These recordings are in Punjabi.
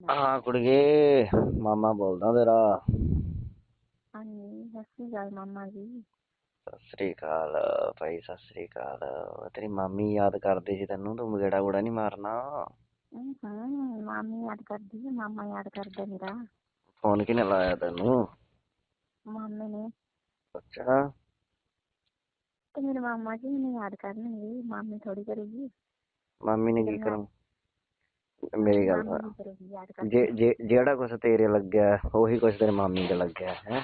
ਹਾਂ ਕੁੜੀਏ ਮਾਮਾ ਬੋਲਦਾ ਤੇਰਾ। ਹਾਂਜੀ ਸਤਿ ਸ਼੍ਰੀ ਅਕਾਲ ਮਾਮਾ ਜੀ। ਸਤਿ ਸ੍ਰੀ ਅਕਾਲ ਭਾਈ ਸਤਿ ਸ੍ਰੀ ਅਕਾਲ। ਤੇਰੀ ਮਾਮੀ ਯਾਦ ਕਰਦੀ ਸੀ ਤੈਨੂੰ ਤੂੰ ਗੇੜਾ ਗੂੜਾ ਨਹੀਂ ਮਾਰਨਾ। ਹੂੰ ਮਾਮੀ ਯਾਦ ਕਰਦੀ ਹੈ ਮਾਮਾ ਯਾਦ ਕਰਦਾ ਮੇਰਾ। ਫੋਨ ਕਿਨੇ ਲਾਇਆ ਤੈਨੂੰ? ਮਾਮੇ ਨੇ। ਅੱਛਾ। ਤੇ ਮੇਰੇ ਮਾਮਾ ਜੀ ਮੈਨੂੰ ਯਾਦ ਕਰਨਗੇ ਮਾਮੀ ਥੋੜੀ ਕਰੂਗੀ। ਮਾਮੀ ਨੇ ਕੀ ਕਰਾਂ ਮੇਰੀ ਗੱਲ ਸੁਣ। ਜੇ ਜੇ ਜਿਹੜਾ ਕੁਛ ਤੇਰੇ ਲੱਗਿਆ ਉਹੀ ਕੁਛ ਤੇਰੀ ਮਾਮੀ ਦੇ ਲੱਗਿਆ ਹੈ।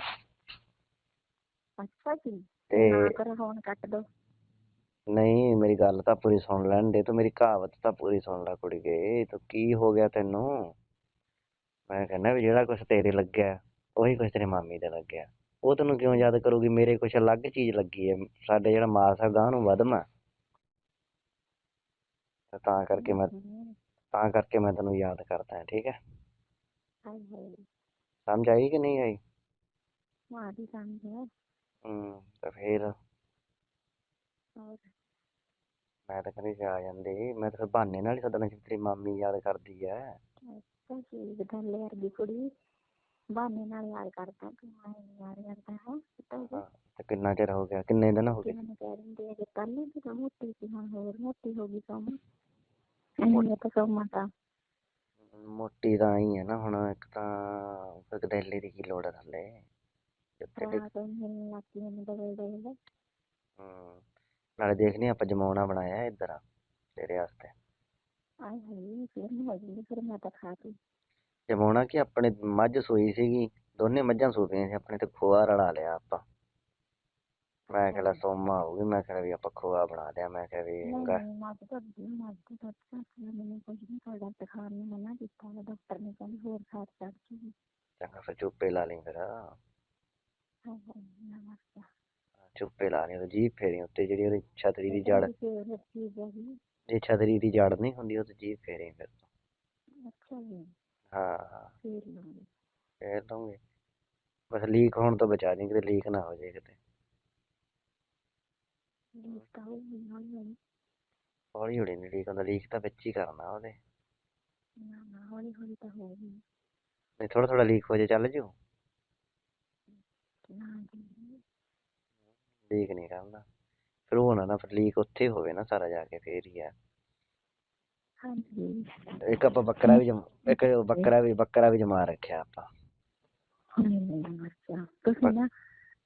ਅੱਛਾ ਜੀ ਤੇ ਕਰੋ ਫੋਨ ਕੱਟ ਦੋ। ਨਹੀਂ ਮੇਰੀ ਗੱਲ ਤਾਂ ਪੂਰੀ ਸੁਣ ਲੈਣ ਦੇ ਤੂੰ ਮੇਰੀ ਕਹਾਵਤ ਤਾਂ ਪੂਰੀ ਸੁਣ ਲੈ ਕੁੜੀਏ ਤੂੰ ਕੀ ਹੋ ਗਿਆ ਤੈਨੂੰ? ਮੈਂ ਕਹਿੰਦਾ ਵੀ ਜਿਹੜਾ ਕੁਛ ਤੇਰੇ ਲੱਗਿਆ ਉਹੀ ਕੁਛ ਤੇਰੀ ਮਾਮੀ ਦੇ ਲੱਗਿਆ। ਉਹ ਤੈਨੂੰ ਕਿਉਂ ਯਾਦ ਕਰੂਗੀ? ਮੇਰੇ ਕੁਛ ਅਲੱਗ ਚੀਜ਼ ਲੱਗੀ ਹੈ ਸਾਡੇ ਜਿਹੜਾ ਮਾਸ ਆ ਗਾਂ ਨੂੰ ਵਧਮਾ। ਤਾਂ ਕਰਕੇ ਮੈਂ ਤਾਂ ਕਰਕੇ ਮੈਂ ਤੈਨੂੰ ਯਾਦ ਕਰਦਾ ਹਾਂ ਠੀਕ ਹੈ? ਸਮਝ ਆਈ ਕਿ ਨਹੀਂ ਆਈ? ਮਾਦੀ ਸਮਝੇ ਹੂੰ ਤਾਂ ਫੇਰ? ਹੋਰ? ਮੈਂ ਤਾਂ ਕਦੇ ਜਾ ਜਾਂਦੀ ਮੈਂ ਤਾਂ ਫਿਰ ਬਹਾਨੇ ਨਾਲ ਹੀ ਸਦਨ ਤੇਰੀ ਮਾਮੀ ਯਾਦ ਕਰਦੀ ਐ। ਅੱਛਾ ਜੀ ਗਦਲੇ ਵਰਗੀ ਕੁੜੀ ਬਹਾਨੇ ਨਾਲ ਯਾਦ ਕਰਦਾ ਤੂੰ ਕਰਦਾ ਹੈ ਹੈ ਕਿੰਨਾ ਚਿਰ ਹੋ ਗਿਆ ਕਿੰਨੇ ਦਿਨ ਹੋ ਗਏ? ਮੈਨੂੰ ਕਹਿ ਦਿੰਦੇ ਆ ਕਿ ਪਹਿਲੇ ਵੀ ਤਾਂ ਮੋਟੀ ਸੀ ਹੁਣ ਹੋਰ ਮੋਟੀ ਹੋ ਗਈ ਸੋਮ ਤਾਂ ਮੋਟੀ ਤਾਂ ਆਈ ਹੈ ਨਾ ਹੁਣ ਇੱਕ ਤਾਂ ਗਦੈਲੇ ਦੀ ਕੀ ਲੋੜ ਹੈ ਥੱਲੇ? ਜਿੱਥੇ ਡਿੱਗ- ਰਾਤ ਨੂੰ ਮੈਨੂੰ ਲੱਗੀ ਮੈਨੂੰ ਬਦਲ ਦੇ ਹੂੰ ਨਾਲੇ ਦੇਖਨੀ ਆਪਾਂ ਜਮਾਉਣਾ ਬਣਾਇਆ ਇੱਧਰ ਤੇਰੇ ਵਾਸਤੇ। ਆਏ ਹਾਏ ਫਿਰ ਮੈਂ ਹੋ ਜਾਂਦੀ ਫਿਰ ਮੈਂ ਤਾਂ ਖਾ ਤੀ ਜਮਾਉਣਾ ਕਿ ਆਪਣੇ ਮੱਝ ਸੂਈ ਸੀਗੀ ਦੋਨੇ ਮੱਝਾਂ ਸੂਪੀਆਂ ਸੀ ਆਪਣੇ ਤੇ ਖੋਆ ਰਲਾ ਲਿਆ ਆਪਾਂ। ਮੈਂ ਕਿਹਾ ਸੋਮਾ ਹੋਊਗੀ ਮੈਂ ਕਿਹਾ ਵੀ ਆਪਾਂ ਖੋਆ ਬਣਾ ਲਿਆ ਮੈਂ ਕਿਹਾ ਵੀ ਨਹੀਂ ਗਾ- ਨਹੀਂ ਮੱਝ ਤਾਂ ਦੀ ਮੱਝ ਤਾਂ ਦੁੱਧ ਘੱਟ ਆ, ਮੈਨੂੰ ਕੁਝ ਨਹੀਂ ਤੁਹਾਡਾ ਦਿਖਾਉਣ ਨੂੰ ਮਨਾ ਕੀਤਾ ਵਾ ਡਾਕਟਰ ਨੇ ਕਹਿੰਦੇ ਹੋਰ ਖਾਦ ਚੜ ਜੂਗੀ ਚੰਗਾ ਫਿਰ ਚੁੱਪੇ ਲਾ ਲਈ ਫਿਰ। ਚੁੱਪੇ ਲਾ ਲਈ ਉਹ ਜੀਭ ਫੇਰੀ ਉੱਤੇ ਜਿਹੜੀ ਉਹਦੀ ਛਤਰੀ ਦੀ ਜੜ। ਜੇ। ਛਤਰੀ ਦੀ ਜੜ ਨਹੀਂ ਹੁੰਦੀ ਉਹ ਤੇ ਜੀਭ ਫੇਰੀ ਫਿਰ। ਤੋਂ ਅੱਛਾ ਜੀ। ਹਾਂ ਫੇਰ ਲੂੰਗੀ ਫੇਰ ਬਸ ਲੀਕ ਹੋਣ ਤੋਂ ਬਚਾ ਦੀ ਕਿਤੇ ਲੀਕ ਨਾ ਹੋ ਜਾਏ ਕਿਤੇ। ਲੀਕ ਤਾਂ ਹੋਊਗੀ ਹੌਲੀ ਹੌਲੀ ਹੌਲੀ ਹੌਲੀ ਨਹੀਂ ਲੀਕ ਹੁੰਦਾ ਲੀਕ ਤਾਂ ਵਿੱਚ ਹੀ ਕਰਨਾ ਉਹਦੇ ਨਾ ਨਾ ਹੌਲੀ ਹੌਲੀ ਤਾਂ ਹੋਊਗੀ ਨਹੀਂ ਥੋੜਾ ਥੋੜਾ ਲੀਕ ਹੋ ਜਾਏ ਚੱਲ ਜੂ। ਨਾ ਜੀ ਲੀਕ ਨਹੀਂ ਕਰਨਾ। ਫਿਰ ਉਹ ਨਾ ਨਾ, ਫਿਰ ਲੀਕ ਉੱਥੇ ਹੋਵੇ ਨਾ ਸਾਰਾ ਜਾ ਕੇ, ਫੇਰ ਹੀ ਆ। ਹਾਂਜੀ ਇੱਕ ਆਪਾਂ ਬੱਕਰਾ ਵੀ ਜਮ, ਇੱਕ ਬੱਕਰਾ ਵੀ ਬੱਕਰਾ ਵੀ ਜਮਾ ਰੱਖਿਆ ਆਪਾਂ। ਨਹੀਂ ਅੱਛਾ ਤੁਸੀਂ ਨਾ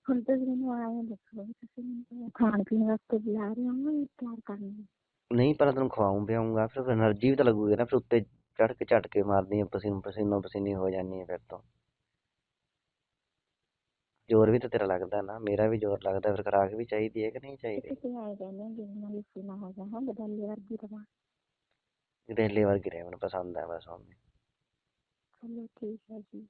ਹੁਣ ਤੁਸੀਂ ਮੈਨੂੰ ਆਏਂ ਦੱਸੋ ਵੀ ਤੁਸੀਂ ਮੈਨੂੰ ਖਾਣ ਪੀਣ ਵਾਸਤੇ ਬੁਲਾ ਰਹੇ ਹੋ ਜਾਂ ਪਿਆਰ ਕਰਨ ਨਹੀਂ ਪਹਿਲਾਂ ਤੈਨੂੰ ਖਵਾਉਂ ਪਿਆਊਂਗਾ ਫਿਰ એનર્ਜੀ ਵੀ ਤਾਂ ਲੱਗੂਗੀ ਨਾ ਫਿਰ ਉੱਤੇ ਚੜ੍ਹ ਕੇ ਝਟਕੇ ਮਾਰਦੀ ਹੈ ਪਸੀਨੋ ਪਸੀਨੋ ਪਸੀਨੀ ਹੋ ਜਾਂਦੀ ਹੈ ਫਿਰ ਤੋਂ। ਜ਼ੋਰ ਵੀ ਤਾਂ ਤੇਰਾ ਲੱਗਦਾ ਨਾ ਮੇਰਾ ਵੀ ਜ਼ੋਰ ਲੱਗਦਾ ਫਿਰ ਖੁਰਾਕ ਵੀ ਚਾਹੀਦੀ ਹੈ ਕਿ ਨਹੀਂ ਚਾਹੀਦੀ? ਤੁਸੀਂ ਆਏ ਕਹਿੰਦੇ ਹੋ ਜਿਸ ਨਾਲ ਨਾ ਹੋ ਜਾ ਹਾਂ ਬਦਲੇ ਵਰਗੀ ਰਵਾ। ਗਦੈਲੇ ਵਰਗੀ ਰਹਿ ਪਸੰਦ ਹੈ ਬਸ ਉਹਨੇ ਚਲੋ ਠੀਕ ਹੈ ਜੀ।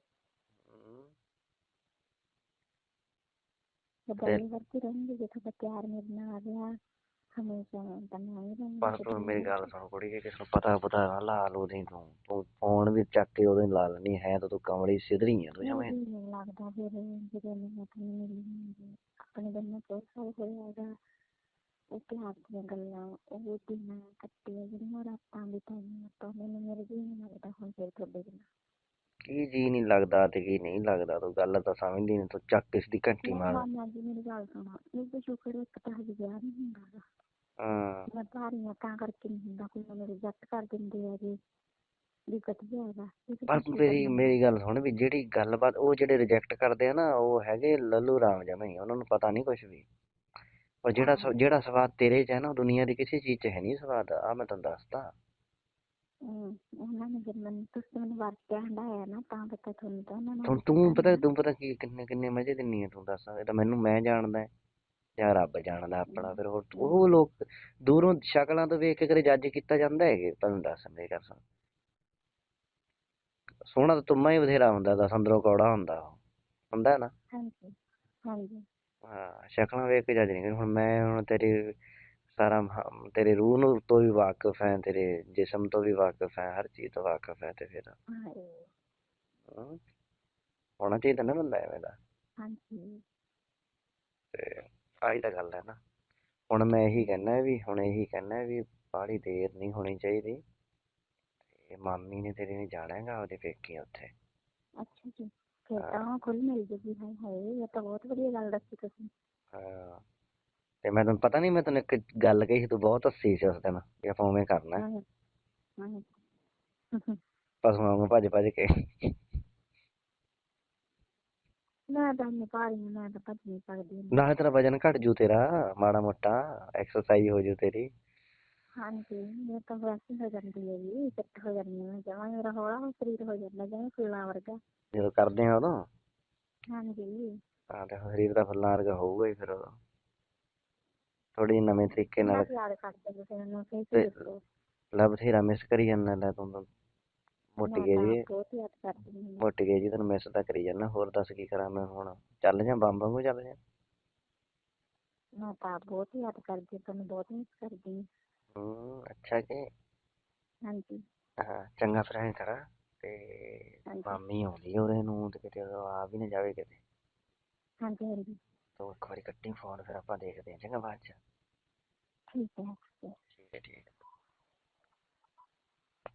ਪਰ ਤੂੰ ਮੇਰੀ ਗੱਲ ਸੁਣ ਕੁੜੀ ਕਿ ਕਿਸੇ ਨੂੰ ਪਤਾ ਪਤਾ ਨਾ ਲਾ ਲੂ ਦੀ ਤੂੰ ਤੂੰ ਫੋਨ ਵੀ ਚੱਕ ਕੇ ਉਦੋਂ ਹੀ ਲਾ ਲੈਣੀ ਹੈ ਤਾਂ ਤੂੰ ਕਮਲੀ ਸਿਧਰੀ ਆ ਤੂੰ ਜਵੇਂ ਲੱਗਦਾ ਫਿਰ ਜਦੋਂ ਮੈਂ ਤੁਹਾਨੂੰ ਮਿਲੀ ਹੋਊਂਗੀ ਆਪਣੇ ਬੰਨੇ ਬਹੁਤ ਸਾਲ ਹੋਇਆ ਹੈਗਾ। ਉਹ ਪਿਆਰ ਦੀਆਂ ਗੱਲਾਂ ਉਹ ਦਿਨ ਕੱਟੇ ਆ ਜਿਹੜੀਆਂ ਰਾਤਾਂ ਬਿਤਾਈਆਂ ਤਾਂ ਮੈਨੂੰ ਮੇਰੇ ਜੀ ਨਹੀਂ ਲੱਗਦਾ ਹੁਣ ਫਿਰ ਤੁਹਾਡੇ ਬਿਨਾਂ। ਕੀ ਜੀ ਨਹੀਂ ਲੱਗਦਾ ਤੇ ਕੀ ਨਹੀਂ ਲੱਗਦਾ ਤੂੰ ਗੱਲ ਤਾਂ ਸਮਝਦੀ ਨਹੀਂ ਤੂੰ ਚੱਕ ਇਸ ਦੀ ਘੰਟੀ ਮਾਰ। ਮਾਮਾ ਜੀ ਮੇਰੀ ਗੱਲ ਸੁਣੋ ਇਹ ਤਾਂ ਸ਼ੁਕਰ ਹੈ ਇੱਕ ਤਾਂ ਹਜੇ ਵਿਆਹ ਨਹੀਂ ਹੁੰਦਾ ਗਾ। ਹਾਂ। ਮੈਂ ਭਾਰੀਆਂ ਤਾਂ ਕਰਕੇ ਨਹੀਂ ਹੁੰਦਾ ਕੋਈ ਮੈਨੂੰ ਰਿਜੈਕਟ ਕਰ ਦਿੰਦੇ ਆ ਜੀ ਵੀ ਵਧੀਆ ਹੈਗਾ। ਇਹ ਤਾਂ ਪਰ ਸ਼ੁਕਰ ਮੇਰੀ ਹੈ। ਮੇਰੀ ਗੱਲ ਸੁਣ ਵੀ ਜਿਹੜੀ ਗੱਲਬਾਤ ਉਹ ਜਿਹੜੇ ਰਿਜੈਕਟ ਕਰਦੇ ਆ ਨਾ ਉਹ ਹੈਗੇ ਲੱਲੂ ਰਾਮ ਜਮਾਂ ਹੀ ਉਹਨਾਂ ਨੂੰ ਪਤਾ ਨਹੀਂ ਕੁਝ ਵੀ। ਪਰ ਜਿਹੜਾ ਸ- ਜਿਹੜਾ ਸਵਾਦ ਤੇਰੇ 'ਚ ਹੈ ਨਾ ਉਹ ਦੁਨੀਆ ਦੀ ਕਿਸੇ ਚੀਜ਼ 'ਚ ਹੈ ਨਹੀਂ ਸਵਾਦ ਆ ਮੈਂ ਤੈਨੂੰ ਦੱਸਦਾ। ਉਹਨਾਂ ਨੇ ਜਦ ਮੈਨੂੰ ਤੁਸੀਂ ਮੈਨੂੰ ਵਰਤਿਆ ਹੰਡਾਇਆ ਨਾ ਤਾਂ ਪਤਾ ਤੁਹਾਨੂੰ ਤਾਂ ਉਹਨਾਂ ਪਤਾ ਤੂੰ ਪਤਾ ਕੀ ਕਿੰਨੇ ਕਿੰਨੇ ਮਜ਼ੇ ਦਿੰਨੀ ਹੈ ਤੂੰ ਦੱਸ ਇਹ ਤਾਂ ਮੈਨੂੰ ਮੈਂ ਜਾਣਦਾ ਹੈ, ਜਾਂ ਰੱਬ ਜਾਣਦਾ ਆਪਣਾ ਫਿਰ ਹੋਰ ਉਹ ਲੋਕ ਦੂਰੋਂ ਸ਼ਕਲਾਂ ਤੋਂ ਵੇਖ ਕੇ ਕਦੇ ਜੱਜ ਕੀਤਾ ਜਾਂਦਾ ਹੈਗੇ ਤੈਨੂੰ ਦੱਸ ਮੇਰੀ ਸੁਣ। ਸੋਹਣਾ ਤਾਂ ਤੁਮਾ ਹੀ ਬਥੇਰਾ ਹੁੰਦਾ ਦਾ ਅੰਦਰੋਂ ਕੌੜਾ ਹੁੰਦਾ ਉਹ ਹੁੰਦਾ ਹੈ ਨਾ? ਹਾਂਜੀ ਹਾਂਜੀ। ਹਾਂ ਸ਼ਕਲਾਂ ਵੇਖ ਕੇ ਜੱਜ ਨਹੀਂ ਕਰਨੀ ਹੁਣ ਮੈਂ ਹੁਣ ਤੇਰੀ ਸਾਰਾ ਤੇਰੇ ਰੂਹ ਨੂੰ ਤੋਂ ਵੀ ਵਾਕਿਫ ਹੈ ਤੇਰੇ ਜਿਸਮ ਤੋਂ ਵੀ ਵਾਕਿਫ ਹੈ ਹਰ ਚੀਜ਼ ਤੋਂ ਵਾਕਿਫ ਹੈ ਤੇ ਫਿਰ ਹੋਣਾ ਚਾਹੀਦਾ ਨਾ ਬੰਦਾ ਐਵੇਂ ਦਾ। ਹਾਂਜੀ। ਤੇ ਆਹੀ ਤਾਂ ਗੱਲ ਹੈ ਨਾ। ਹੁਣ ਮੈਂ ਇਹੀ ਕਹਿਣਾ ਵੀ ਹੁਣ ਇਹੀ ਕਹਿਣਾ ਵੀ ਬਾਹਲੀ ਦੇਰ ਨਹੀਂ ਹੋਣੀ ਚਾਹੀਦੀ। ਤੇ ਮਾਮੀ ਨੇ ਤੇਰੀ ਨੇ ਜਾਣਾ ਹੈਗਾ ਉਹਦੇ ਪੇਕੇ ਉੱਥੇ। ਅੱਛਾ ਜੀ ਫਿਰ। ਤਾਂ ਖੁੱਲ ਮਿਲ ਜੂਗੀ। ਹਾਏ ਹਾਏ ਇਹ ਤਾਂ ਬਹੁਤ ਵਧੀਆ ਗੱਲ ਦੱਸੀ ਤੁਸੀਂ। ਹਾਂ। ਤੇ ਮੈਂ ਤੈਨੂੰ ਪਤਾ ਨਹੀਂ ਮੈਂ ਤੈਨੂੰ ਇੱਕ ਗੱਲ ਕਹੀ ਸੀ ਤੂੰ ਬਹੁਤ ਹੱਸੀ ਸੀ ਉਸ ਦਿਨ ਵੀ ਆਪਾਂ ਉਵੇਂ ਕਰਨਾ। ਹਾਂ ਪਸ਼ੂਆਂ ਨੂੰ ਭੱਜ ਭੱਜ ਕੇ। ਮੈਂ ਤਾਂ ਨਹੀਂ ਪਾ ਰਹੀ ਹਾਂ, ਮੈਂ ਤਾਂ ਭੱਜ ਨਹੀਂ ਸਕਦੀ ਨਾਲੇ ਤੇਰਾ ਵਜਨ ਘਟ ਜੂ ਤੇਰਾ ਮਾੜਾ ਮੋਟਾ ਐਕਸਰਸਾਈਜ਼ ਹੋ ਜੂ ਤੇਰੀ। ਹਾਂਜੀ ਇਹ ਤਾਂ ਵੈਸੇ ਹੋ ਜਾਂਦੀ ਹੈ ਜੀ ਫਿੱਟ ਹੋ ਜਾਂਦੀ ਹੈ ਜਮਾਂ ਮੇਰਾ ਹੌਲਾ ਸਰੀਰ ਹੋ ਜਾਂਦਾ ਜਿਵੇਂ ਫੁੱਲਾਂ ਵਰਗਾ। ਜਦੋਂ ਕਰਦੇ ਆ ਉਦੋਂ। ਹਾਂਜੀ। ਹਾਂ ਤੇ ਸਰੀਰ ਦਾ ਫੁੱਲਾਂ ਵਰਗਾ ਹੋਊਗਾ ਹੀ ਫਿਰ ਉਦੋਂ। ਥੋੜੀ ਨਵੇਂ ਤਰੀਕੇ ਨਾਲ ਤਾਂ ਯਾਦ ਕਰਦੇ ਤੁਸੀਂ ਮੈਨੂੰ ਫਿਰ ਤੇ- ਦੱਸੋ ਲੈ ਬਥੇਰਾ ਮਿਸ ਕਰੀ ਜਾਂਦਾ ਲੈ ਤੂੰ ਤਾਂ। ਮੋਟੀ ਤਾਂ ਜੀ। ਬਹੁਤ ਯਾਦ ਕਰਦੀ ਹਾਂ ਮੋਟੀ ਗਈ ਜੀ ਤੈਨੂੰ ਮਿਸ ਤਾਂ ਕਰੀ ਜਾਂਦਾ। ਹੋਰ ਦੱਸ ਕੀ ਕਰਾਂ ਮੈਂ ਹੁਣ? ਚੱਲ ਜਾ ਬੰਬ ਵਾਂਗੂ ਚੱਲ ਜਾ। ਮੈਂ ਤਾਂ ਬਹੁਤ ਯਾਦ ਕਰਦੀ ਤੁਹਾਨੂੰ ਬਹੁਤ ਮਿਸ ਕਰਦੀ ਹਾਂ। ਹੂੰ ਅੱਛਾ ਕਿ? ਹਾਂਜੀ। ਹਾਂ ਚੰਗਾ ਫਿਰ ਐਂ ਕਰ ਤੇ ਹਾਂਜੀ। ਮਾਮੀ ਆਉਂਦੀ ਆ ਉਹਦੇ ਨੂੰ ਤੇ ਕਿਤੇ ਉਹ ਆ ਵੀ ਨਾ ਜਾਵੇ ਕਿਤੇ। ਹਾਂਜੀ ਹਾਂਜੀ। ਤੂੰ ਇੱਕ ਵਾਰੀ ਕੱਟੀ ਫੋਨ ਫਿਰ ਆਪਾਂ ਦੇਖਦੇ ਹਾਂ ਚੰਗਾ ਬਾਅਦ ਚ। ਠੀਕ ਹੈ ਠੀਕ ਹੈ।